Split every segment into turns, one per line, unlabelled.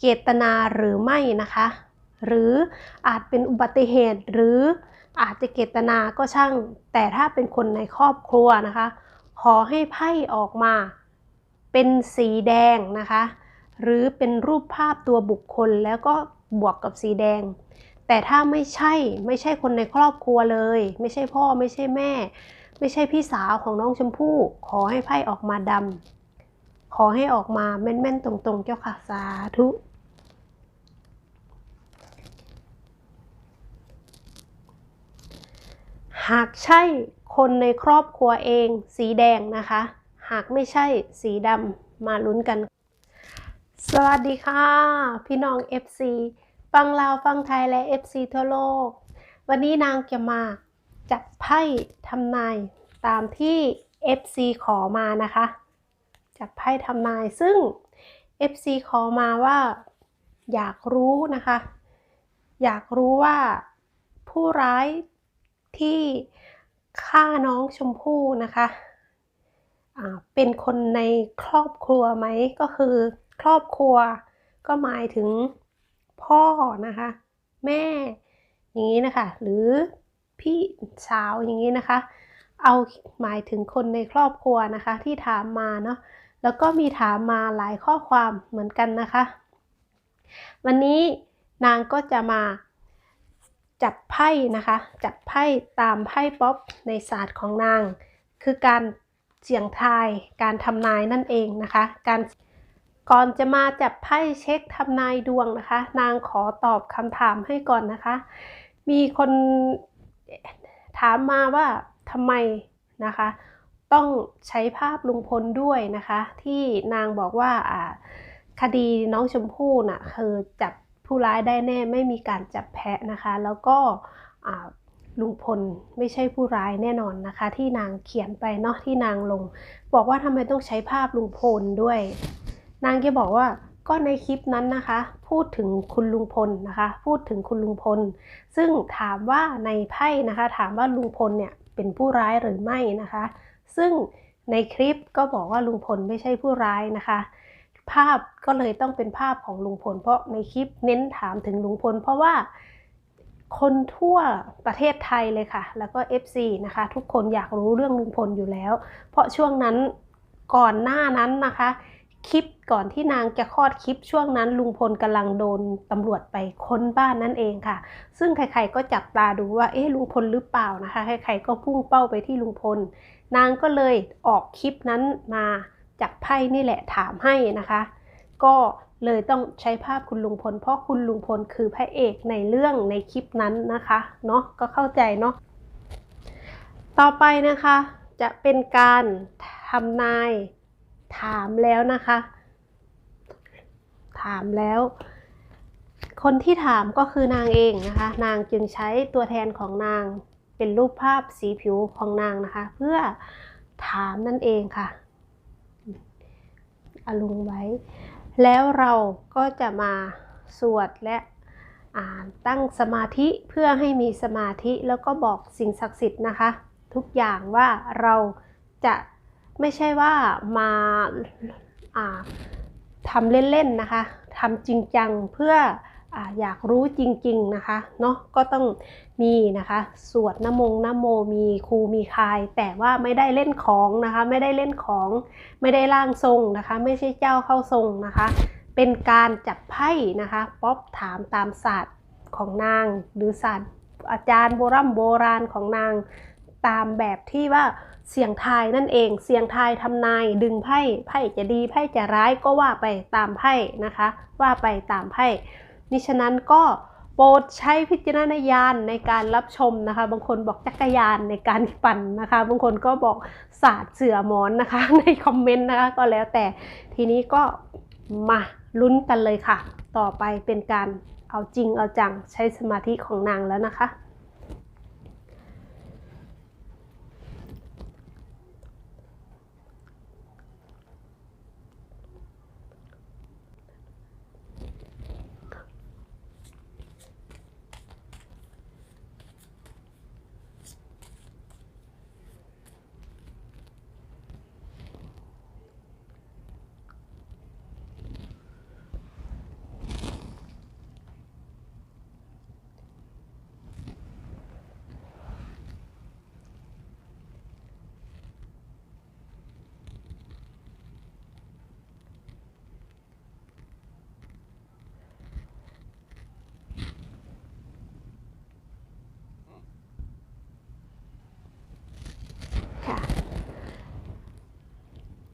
เจตนาหรือไม่นะคะ หรืออาจเป็นอุบัติเหตุหรืออาจจะเจตนาก็ช่าง แต่ถ้าเป็นคนในครอบครัวนะคะ ขอให้ไพ่ออกมา เป็นสีแดงนะคะ หรือเป็นรูปภาพตัวบุคคลแล้วก็บวกกับสีแดง แต่ถ้าไม่ใช่ไม่ใช่คนในครอบครัวเลย ไม่ใช่พ่อไม่ใช่แม่ ไม่ใช่พี่สาวของน้องชมพู่ขอให้ไพ่ออกมาดำขอให้ออกมาแม่นๆตรงๆเจ้าค่ะสาธุ หากใช่คนในครอบครัวเองสีแดงนะคะ หากไม่ใช่สีดำมาลุ้นกัน สวัสดีค่ะ พี่น้อง FC ฟังลาวฟังไทยและ FC ทั่วโลก วันนี้นางจะมาจับไพ่ทำนายตามที่ FC ขอมานะคะ จับไพ่ทำนายซึ่ง FC ขอมาว่าอยากรู้นะคะ อยากรู้ว่าผู้ร้าย ที่ฆ่าน้องชมพู่นะคะเป็นคนในครอบครัวไหมก็คือครอบครัวก็หมายถึงพ่อนะคะ แม่อย่างนี้นะคะ หรือพี่สาวอย่างนี้นะคะ เอาหมายถึงคนในครอบครัวนะคะ ที่ถามมาเนาะแล้วก็มีถามมาหลายข้อความเหมือนกันนะคะ วันนี้นางก็จะมา จับไพ่นะคะ จับไพ่ตามไพ่ป๊อปในศาสตร์ของนาง คือการเสี่ยงทาย การทำนายนั่นเองนะคะ การก่อนจะมาจับไพ่เช็คทำนายดวงนะคะ นางขอตอบคำถามให้ก่อนนะคะ มีคนถามมาว่าทำไมนะคะ ต้องใช้ภาพลุงพลด้วยนะคะ ที่นางบอกว่าอ่าคดีน้องชมพู่น่ะคือจับ ผู้ร้ายได้แน่ไม่มีการจับแพะนะคะ แล้วก็ลุงพลไม่ใช่ผู้ร้ายแน่นอนนะคะ ที่นางเขียนไปเนาะที่นางลง บอกว่าทำไมต้องใช้ภาพลุงพลด้วย นางแกบอกว่าก็ในคลิปนั้นนะคะ พูดถึงคุณลุงพลนะคะ พูดถึงคุณลุงพล ซึ่งถามว่าในไพ่นะคะ ถามว่าลุงพลเนี่ยเป็นผู้ร้ายหรือไม่นะคะ ซึ่งในคลิปก็บอกว่าลุงพลไม่ใช่ผู้ร้ายนะคะ ภาพก็เลยต้องเป็นภาพของลุงพล เพราะในคลิปเน้นถามถึงลุงพล เพราะว่าคนทั่วประเทศไทยเลยค่ะ แล้วก็ FC นะคะ ทุกคนอยากรู้เรื่องลุงพลอยู่แล้ว เพราะช่วงนั้นก่อนหน้านั้นนะคะ คลิปก่อนที่นางจะคลอดคลิปช่วงนั้นลุงพลกำลังโดนตำรวจไปค้นบ้านนั่นเองค่ะ ซึ่งใครๆก็จับตาดูว่า เอ๊ะลุงพลหรือเปล่านะคะ ใครๆก็พุ่งเป้าไปที่ลุงพล นางก็เลยออกคลิปนั้นมา จากไพ่นี่แหละถามให้นะคะ ก็เลยต้องใช้ภาพคุณลุงพล เพราะคุณลุงพลคือพระเอกในเรื่องในคลิปนั้นนะคะเนาะก็เข้าใจเนาะต่อไปนะคะจะเป็นการทำนายถามแล้วนะคะ ถามแล้ว คนที่ถามก็คือนางเองนะคะ นางจึงใช้ตัวแทนของนางเป็นรูปภาพสีผิวของนางนะคะ เพื่อถามนั่นเองค่ะ อาลุงไว้ แล้วเราก็จะมาสวดและอ่านตั้งสมาธิเพื่อให้มีสมาธิแล้วก็บอกสิ่งศักดิ์สิทธิ์นะคะ ทุกอย่างว่าเราจะไม่ใช่ว่ามาาทำเล่นๆนะคะทำจริงจังเพื่อ อยากรู้จริง ๆ นะคะเนาะก็ต้องมีนะคะสวดนโมงนโมมีครูมีคาย แต่ว่าไม่ได้เล่นของนะคะ ไม่ได้เล่นของ ไม่ได้ร่างทรงนะคะ ไม่ใช่เจ้าเข้าทรงนะคะ เป็นการจับไพ่นะคะป๊อปถามตามศาสตร์ของนาง หรือศาสตร์อาจารย์โบราณโบราณของนางตามแบบที่ว่าเสียงทายนั่นเอง เสียงทายทำนายดึงไพ่ไพ่จะดีไพ่จะร้ายก็ว่าไปตามไพ่นะคะ ว่าไปตามไพ่ ดิฉะนั้นก็โปรดใช้พิจารณญาณในการรับชมนะคะ บางคนบอกจักรยานในการปั่นนะคะ บางคนก็บอกศาสตร์เสือหมอนนะคะ ในคอมเมนต์นะคะก็แล้วแต่ทีนี้ก็มาลุ้นกันเลยค่ะ ต่อไปเป็นการเอาจริงเอาจังใช้สมาธิของนางแล้วนะคะ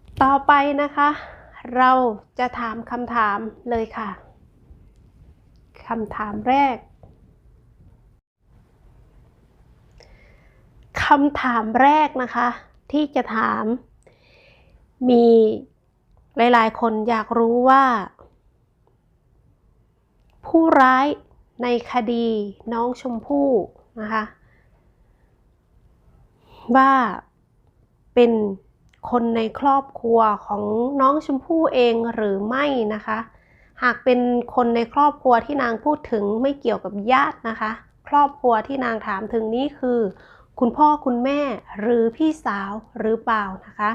ส
ต่อไปนะคะ เราจะถามคำถามเลยค่ะคำถามแรกคำถามแรกนะคะ ที่จะถาม มีหลาย ๆ คนอยากรู้ว่า ผู้ร้ายในคดีน้องชมพู่นะคะ ว่าเป็น คนในครอบครัวของน้องชมพู่เองหรือไม่นะคะ หากเป็นคนในครอบครัวที่นางพูดถึงไม่เกี่ยวกับญาตินะคะ ครอบครัวที่นางถามถึงนี้คือ คุณพ่อคุณแม่หรือพี่สาวหรือเปล่านะคะ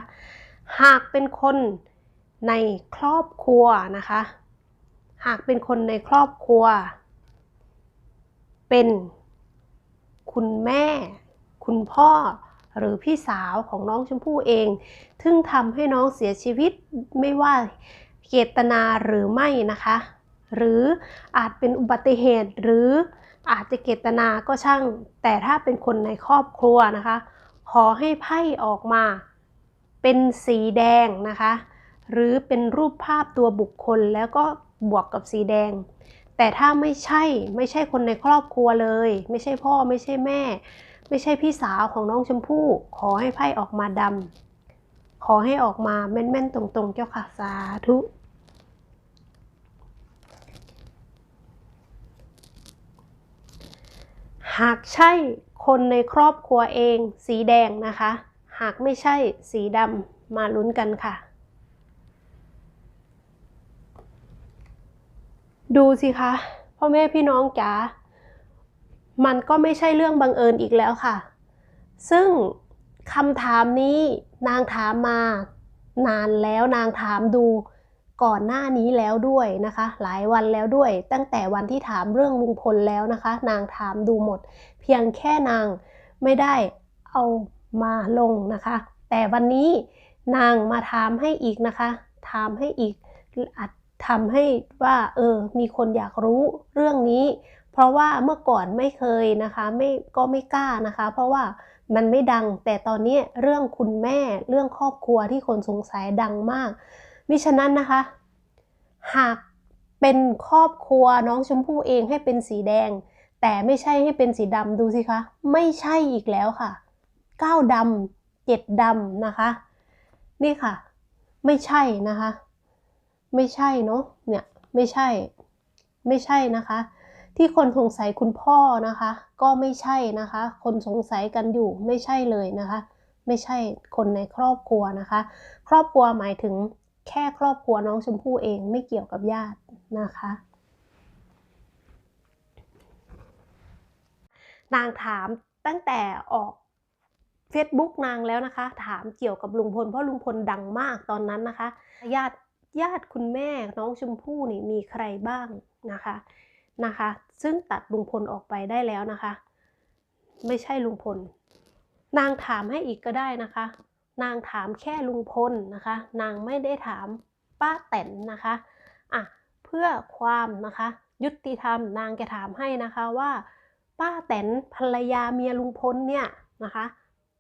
หากเป็นคนในครอบครัวนะคะ หากเป็นคนในครอบครัว เป็น คุณแม่ คุณพ่อ หรือพี่สาวของน้องชมพู่เองซึ่งทำให้น้องเสียชีวิตไม่ว่าเจตนาหรือไม่นะคะ หรืออาจเป็นอุบัติเหตุหรืออาจจะเจตนาก็ช่าง แต่ถ้าเป็นคนในครอบครัวนะคะ ขอให้ไพ่ออกมาเป็นสีแดงนะคะ หรือเป็นรูปภาพตัวบุคคลแล้วก็บวกกับสีแดง แต่ถ้าไม่ใช่ไม่ใช่คนในครอบครัวเลย ไม่ใช่พ่อไม่ใช่แม่ ไม่ใช่พี่สาวของน้องชมพู่ ขอให้ไพ่ออกมาดำ ขอให้ออกมาแม่นๆ ตรงๆ เจ้าค่ะสาธุ หากใช่คนในครอบครัวเองสีแดงนะคะ หากไม่ใช่สีดำมาลุ้นกันค่ะ ดูสิคะพ่อแม่พี่น้องจ๋า มันก็ไม่ใช่เรื่องบังเอิญอีกแล้วค่ะ ซึ่งคำถามนี้นางถามมานานแล้วนางถามดูก่อนหน้านี้แล้วด้วยนะคะ หลายวันแล้วด้วย ตั้งแต่วันที่ถามเรื่องลุงพลแล้วนะคะ นางถามดูหมด เพียงแค่นางไม่ได้เอามาลงนะคะ แต่วันนี้นางมาถามให้อีกนะคะ ถามให้อีกอาจทำให้ว่าเออมีคนอยากรู้เรื่องนี้ เพราะว่าเมื่อก่อนไม่เคยนะคะไม่ก็ไม่กล้านะคะ เพราะว่ามันไม่ดังแต่ตอนนี้เรื่องคุณแม่เรื่องครอบครัวที่คนสงสัยดังมากมิฉะนั้นนะคะ หากเป็นครอบครัวน้องชมพู่เองให้เป็นสีแดง แต่ไม่ใช่ให้เป็นสีดำดูสิคะไม่ใช่อีกแล้วค่ะเก้าดำเจ็ดดำนะคะ นี่ค่ะ ไม่ใช่นะคะ ไม่ใช่เนาะเนี่ยไม่ใช่ ไม่ใช่นะคะ ที่คนสงสัยคุณพ่อนะคะ ก็ไม่ใช่นะคะ คนสงสัยกันอยู่ไม่ใช่เลยนะคะ ไม่ใช่คนในครอบครัวนะคะ ครอบครัวหมายถึงแค่ครอบครัวน้องชมพู่เองไม่เกี่ยวกับญาตินะคะนางถามตั้งแต่ออก Facebook นางแล้วนะคะ ถามเกี่ยวกับลุงพลเพราะลุงพลดังมากตอนนั้นนะคะ ญาติญาติคุณแม่น้องชมพู่นี่มีใครบ้างนะคะ นะคะ ซึ่งตัดลุงพลออกไปได้แล้วนะคะ ไม่ใช่ลุงพล นางถามให้อีกก็ได้นะคะ นางถามแค่ลุงพลนะคะ นางไม่ได้ถามป้าแตนนะคะอะเพื่อความนะคะ ยุติธรรมนางจะถามให้นะคะว่า ป้าแตนภรรยาเมียลุงพลเนี่ยนะคะ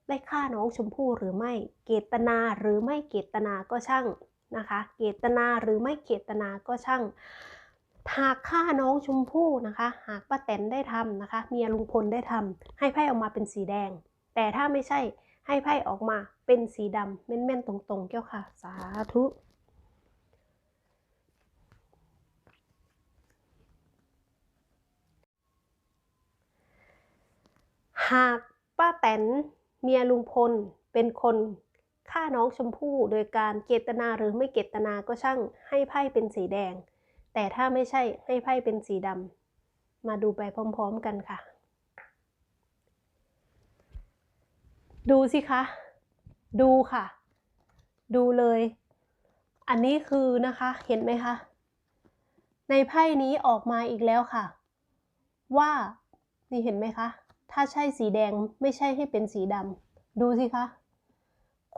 ได้ฆ่าน้องชมพู่หรือไม่เกตนาหรือไม่เกตนาก็ช่างนะคะเกตนาหรือไม่เกตนาก็ช่าง หากฆ่าน้องชมพู่นะคะ หากป้าแตนได้ทำนะคะ เมียลุงพลได้ทำให้ไพ่ออกมาเป็นสีแดง แต่ถ้าไม่ใช่ให้ไพ่ออกมาเป็นสีดำแม่นๆตรงๆเจ้าค่ะ สาธุหากป้าแตนเมียลุงพลเป็นคนฆ่าน้องชมพู่ โดยการเจตนาหรือไม่เจตนาก็ช่างให้ไพ่เป็นสีแดง แต่ถ้าไม่ใช่ให้ไพ่เป็นสีดำมาดูไปพร้อม ๆกันค่ะ ดูสิคะ ดูค่ะ ดูเลย อันนี้คือนะคะเห็นไหมคะ ในไพ่นี้ออกมาอีกแล้วค่ะ ว่านี่เห็นไหมคะ ถ้าใช่สีแดงไม่ใช่ให้เป็นสีดำดูสิคะ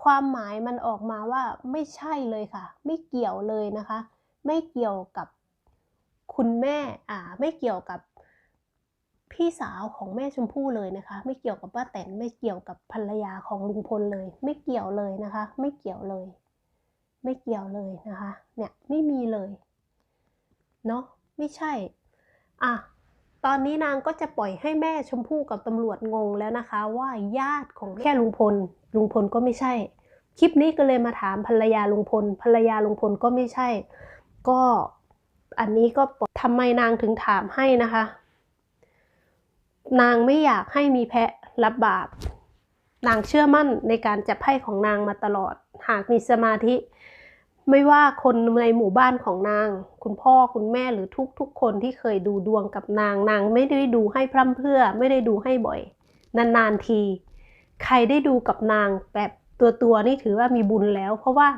ความหมายมันออกมาว่าไม่ใช่เลยค่ะ ไม่เกี่ยวเลยนะคะ ไม่เกี่ยวกับ คุณแม่อ่าไม่เกี่ยวกับพี่สาวของแม่ชมพู่เลยนะคะ ไม่เกี่ยวกับป้าแตนไม่เกี่ยวกับภรรยาของลุงพลเลย ไม่เกี่ยวเลยนะคะ ไม่เกี่ยวเลย ไม่เกี่ยวเลยนะคะ เนี่ยไม่มีเลยเนาะไม่ใช่อะตอนนี้นางก็จะปล่อยให้แม่ชมพู่กับตำรวจงงแล้วนะคะ ว่าญาติของแค่ลุงพล ลุงพลก็ไม่ใช่ คลิปนี้ก็เลยมาถามภรรยาลุงพล ภรรยาลุงพลก็ไม่ใช่ ก็ อันนี้ก็ทำไมนางถึงถามให้นะคะ นางไม่อยากให้มีแพะรับบาป นางเชื่อมั่นในการจับไพ่ของนางมาตลอด หากมีสมาธิ ไม่ว่าคนในหมู่บ้านของนาง คุณพ่อคุณแม่หรือทุกๆ คนที่เคยดูดวงกับนาง นางไม่ได้ดูให้พร่ำเพื่อ ไม่ได้ดูให้บ่อย นานๆที ใครได้ดูกับนางแบบตัวตัวๆนี่ถือว่ามีบุญแล้ว เพราะว่า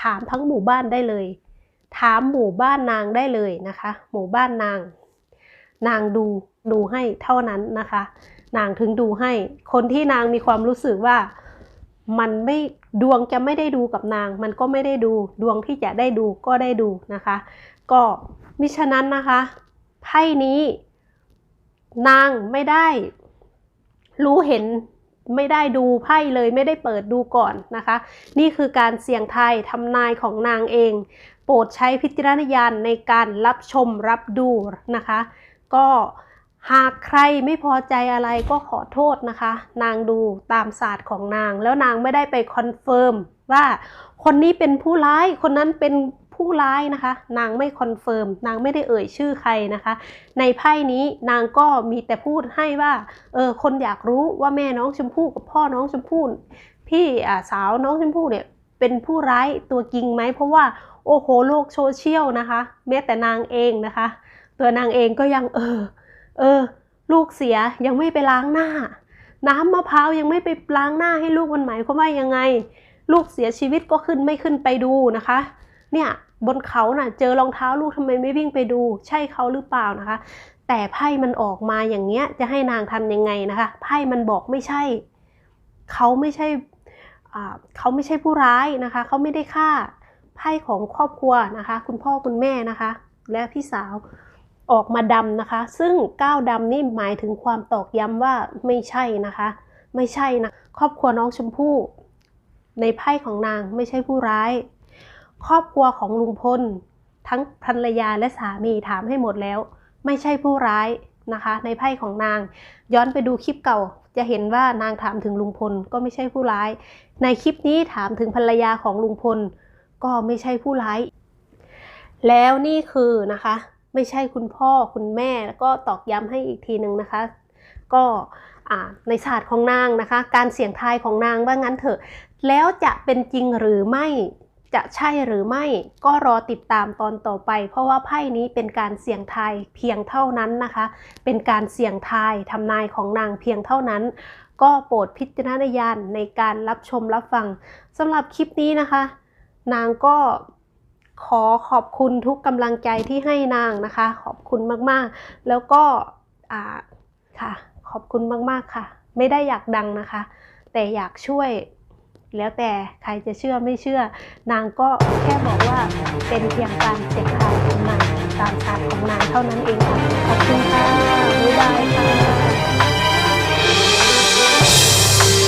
ถามทั้งหมู่บ้านได้เลย ถามหมู่บ้านนางได้เลยนะคะ หมู่บ้านนาง นางดูดูให้เท่านั้นนะคะ นางถึงดูให้ คนที่นางมีความรู้สึกว่ามันไม่ดวงจะไม่ได้ดูกับนาง มันก็ไม่ได้ดูดวงที่จะได้ดูก็ได้ดูนะคะ ก็มิฉะนั้นนะคะไพ่นี้ นางไม่ได้ รู้เห็นไม่ได้ดูไพ่เลยไม่ได้เปิดดูก่อนนะคะ นี่คือการเสี่ยงทายทำนายของนางเอง โปรดใช้พิจารณญาณในการรับชมรับดูนะคะ ก็หากใครไม่พอใจอะไรก็ขอโทษนะคะ นางดูตามศาสตร์ของนาง แล้วนางไม่ได้ไปคอนเฟิร์มว่าคนนี้เป็นผู้ร้ายคนนั้นเป็นผู้ร้ายนะคะ นางไม่คอนเฟิร์มนางไม่ได้เอ่ยชื่อใครนะคะ ในไพ่นี้นางก็มีแต่พูดให้ว่าเออคนอยากรู้ว่าแม่น้องชมพู่กับพ่อน้องชมพู่พี่สาวน้องชมพู่เนี่ย เป็นผู้ร้ายตัวจริงไหม เพราะว่าโอ้โหโลกโซเชียลนะคะ แม้แต่นางเองนะคะ ตัวนางเองก็ยังเออเออลูกเสียยังไม่ไปล้างหน้า น้ำมะพร้าวยังไม่ไปล้างหน้าให้ลูกมันหมายความว่ายังไง ลูกเสียชีวิตก็ขึ้นไม่ขึ้นไปดูนะคะ เนี่ยบนเขาน่ะเจอรองเท้าลูกทำไมไม่วิ่งไปดู ใช่เขาหรือเปล่านะคะ แต่ไพ่มันออกมาอย่างเงี้ยจะให้นางทำยังไงนะคะ ไพ่มันบอกไม่ใช่ เขาไม่ใช่ เขาไม่ใช่ผู้ร้ายนะคะ เขาไม่ได้ฆ่าไพ่ของครอบครัวนะคะ คุณพ่อคุณแม่นะคะ และพี่สาวออกมาดำนะคะ ซึ่งก้าวดำนี่หมายถึงความตอกย้ำว่าไม่ใช่นะคะ ไม่ใช่นะ ครอบครัวน้องชมพู่ในไพ่ของนางไม่ใช่ผู้ร้าย ครอบครัวของลุงพล ทั้งภรรยาและสามีถามให้หมดแล้ว ไม่ใช่ผู้ร้ายนะคะ ในไพ่ของนาง ย้อนไปดูคลิปเก่า จะเห็นว่านางถามถึงลุงพลก็ไม่ใช่ผู้ร้าย ในคลิปนี้ถามถึงภรรยาของลุงพล ก็ไม่ใช่ผู้ร้าย แล้วนี่คือนะคะ ไม่ใช่คุณพ่อคุณแม่แล้วก็ตอกย้ำให้อีกทีหนึ่งนะคะ ก็ในศาสตร์ของนางนะคะ การเสี่ยงทายของนางว่างั้นเถอะ แล้วจะเป็นจริงหรือไม่ จะใช่หรือไม่ก็รอติดตามตอนต่อไป เพราะว่าไพ่นี้เป็นการเสี่ยงทายเพียงเท่านั้นนะคะ เป็นการเสี่ยงทายทำนายของนางเพียงเท่านั้น ก็โปรดพิจารณญาณในการรับชมรับฟังสำหรับคลิปนี้นะคะ นางก็ขอขอบคุณทุกกำลังใจที่ให้นางนะคะ ขอบคุณมากๆ แล้วก็อ่าค่ะ ขอบคุณมากๆค่ะ ไม่ได้อยากดังนะคะ แต่อยากช่วย แล้วแต่ใครจะเชื่อไม่เชื่อ นางก็แค่บอกว่าเป็นเพียงการเสียงทาของนางตามศาสตร์ของนางเท่านั้นเองค่ะขอบคุณค่ะบ๊ายบายค่ะ